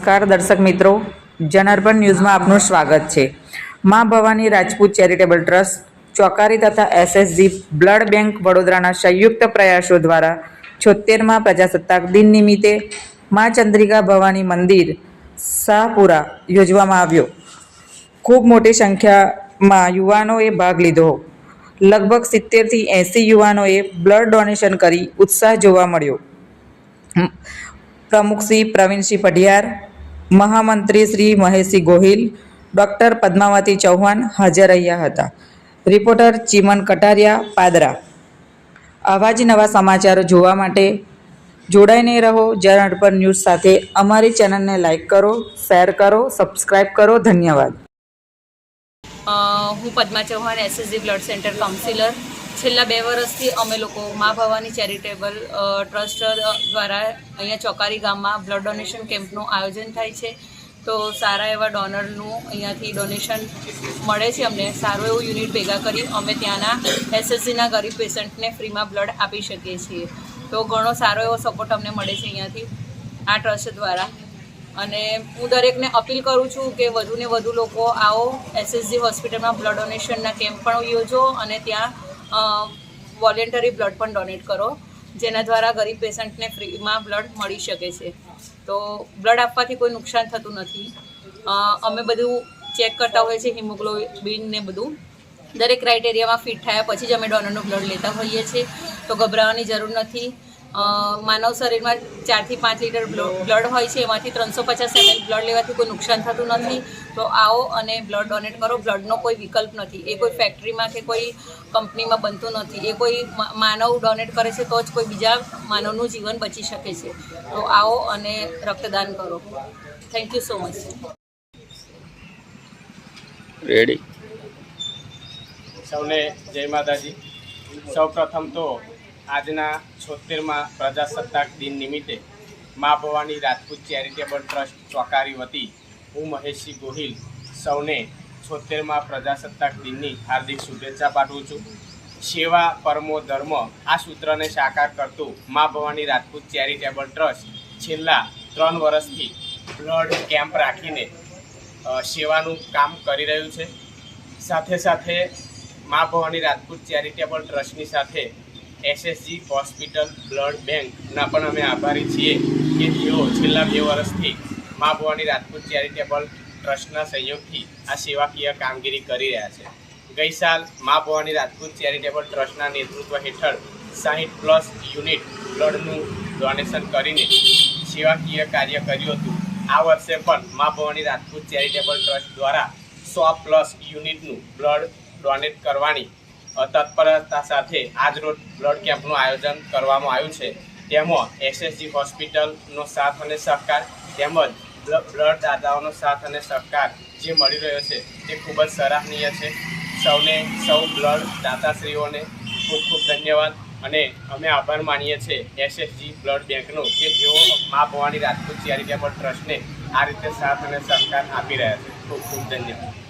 નમસ્કાર દર્શક મિત્રો, જનાર્પણ ન્યૂઝમાં આપનું સ્વાગત છે. મા ભવાની રાજપૂત ચેરિટેબલ ટ્રસ્ટ, ચોકારી તથા એસએસજી બ્લડ બેંક વડોદરાના સંયુક્ત પ્રયાસો દ્વારા છોતેરમાં પ્રજાસત્તાક દિન નિમિત્તે મા ચંદ્રિકા ભવાની મંદિર, શાહપુરા યોજવામાં આવ્યો. ખૂબ મોટી સંખ્યામાં યુવાનોએ ભાગ લીધો. લગભગ સિત્તેરથી એંસી યુવાનોએ બ્લડ ડોનેશન કરી ઉત્સાહ જોવા મળ્યો. પ્રમુખ શ્રી પ્રવીણસિંહ પઢિયાર મહામંત્રી શ્રી મહેશી ગોહિલ, ડૉક્ટર પદ્માવતી ચૌહાણ હાજર રહ્યા હતા. રિપોર્ટર ચીમન કટારિયા, પાદરા. આવા જ નવા સમાચારો જોવા માટે જોડાઈને રહો. જનઅર્પણ ન્યૂઝ સાથે અમારી ચેનલને લાઈક કરો, શેર કરો સબસ્ક્રાઈબ કરો. ધન્યવાદ. હું Padma Chauhan SSG blood centre counsellor છેલ્લા બે વર્ષથી અમે લોકો મા ભવાની ચેરિટેબલ ટ્રસ્ટ દ્વારા અહીંયા ચોકારી ગામમાં બ્લડ ડોનેશન કેમ્પનું આયોજન થાય છે. તો સારા એવા ડોનરનું અહીંયાથી ડોનેશન મળે છે અમને. સારું એવું યુનિટ ભેગા કરી અમે ત્યાંના એસએસજીના ગરીબ પેશન્ટને ફ્રીમાં બ્લડ આપી શકીએ છીએ. તો ઘણો સારો એવો સપોર્ટ અમને મળે છે અહીંયાથી, આ ટ્રસ્ટ દ્વારા. અને હું દરેકને અપીલ કરું છું કે વધુને વધુ લોકો આવો, એસએસજી હોસ્પિટલમાં બ્લડ ડોનેશનના કેમ્પ પણ યોજો અને ત્યાં વોલેન્ટરી બ્લડ પણ ડોનેટ કરો, જેના દ્વારા ગરીબ પેશન્ટને ફ્રીમાં બ્લડ મળી શકે છે. તો બ્લડ આપવાથી કોઈ નુકસાન થતું નથી. અમે બધું ચેક કરતા હોઈએ છીએ હિમોગ્લોબિન ને બધું. દરેક ક્રાઇટેરિયામાં ફિટ થયા પછી જ અમે ડોનરનું બ્લડ લેતા હોઈએ છીએ. તો ગભરાવાની જરૂર નથી. માનવ શરીરમાં ચારથી પાંચ લીટર બ્લડ હોય છે એમાંથી ત્રણસો પચાસ એમએલ બ્લડ લેવાથી કોઈ નુકસાન થતું નથી. તો આવો અને બ્લડ ડોનેટ કરો. બ્લડનો કોઈ વિકલ્પ નથી. એ કોઈ ફેક્ટરીમાં કે કોઈ કંપનીમાં બનતું નથી. એ કોઈ માનવ ડોનેટ કરે છે તો જ કોઈ બીજા માનવનું જીવન બચી શકે છે. તો આવો અને રક્તદાન કરો. Thank you so much ready સૌને જય માતાજી. સૌ પ્રથમ તો આજના છોતેરમાં પ્રજાસત્તાક દિન નિમિત્તે મા ભવાની રાજપૂત ચેરિટેબલ ટ્રસ્ટ ચોકારી વતી હું મહેશસિંહ ગોહિલ સૌને છોતેરમાં પ્રજાસત્તાક દિનની હાર્દિક શુભેચ્છા પાઠવું છું. સેવા, પરમો, ધર્મ આ સૂત્રને સાકાર કરતું મા ભવાની રાજપૂત ચેરિટેબલ ટ્રસ્ટ છેલ્લા ત્રણ વર્ષથી બ્લડ કેમ્પ રાખીને સેવાનું કામ કરી રહ્યું છે. સાથે સાથે મા ભવાની રાજપૂત ચેરિટેબલ ટ્રસ્ટની સાથે એસએસજી હોસ્પિટલ બ્લડ બેંકના પણ અમે આભારી છીએ કે જેઓ છેલ્લા બે વર્ષથી મા ભવાની રાજપૂત ચેરિટેબલ ટ્રસ્ટના સહયોગથી આ સેવાકીય કામગીરી કરી રહ્યા છે. ગઈ સાલ મા ભવાની રાજપૂત ચેરિટેબલ ટ્રસ્ટના નેતૃત્વ હેઠળ સાહીઠ પ્લસ યુનિટ બ્લડનું ડોનેશન કરીને સેવાકીય કાર્ય કર્યું હતું. આ વર્ષે પણ મા ભવાની રાજપૂત ચેરિટેબલ ટ્રસ્ટ દ્વારા સો પ્લસ યુનિટનું બ્લડ ડોનેટ કરવાની તત્પરતા સાથે આજરોજ બ્લડ કેમ્પનું આયોજન કરવામાં આવ્યું છે. તેમાં એસએસજી હોસ્પિટલનો સાથ અને સહકાર તેમજ બ્લ- બ્લડ દાતાઓનો સાથ અને સહકાર જે મળી રહ્યો છે તે ખૂબ જ સરાહનીય છે. સૌને, સૌ બ્લડ દાતાશ્રીઓને ખૂબ ખૂબ ધન્યવાદ અને અમે આભાર માનીએ છીએ એસએસજી બ્લડ બેંકનો કે જેઓ મા ભવાની રાજપૂત ચેરિટેબલ ટ્રસ્ટને આ રીતે સાથ અને સહકાર આપી રહ્યા છે. ખૂબ ખૂબ ધન્યવાદ.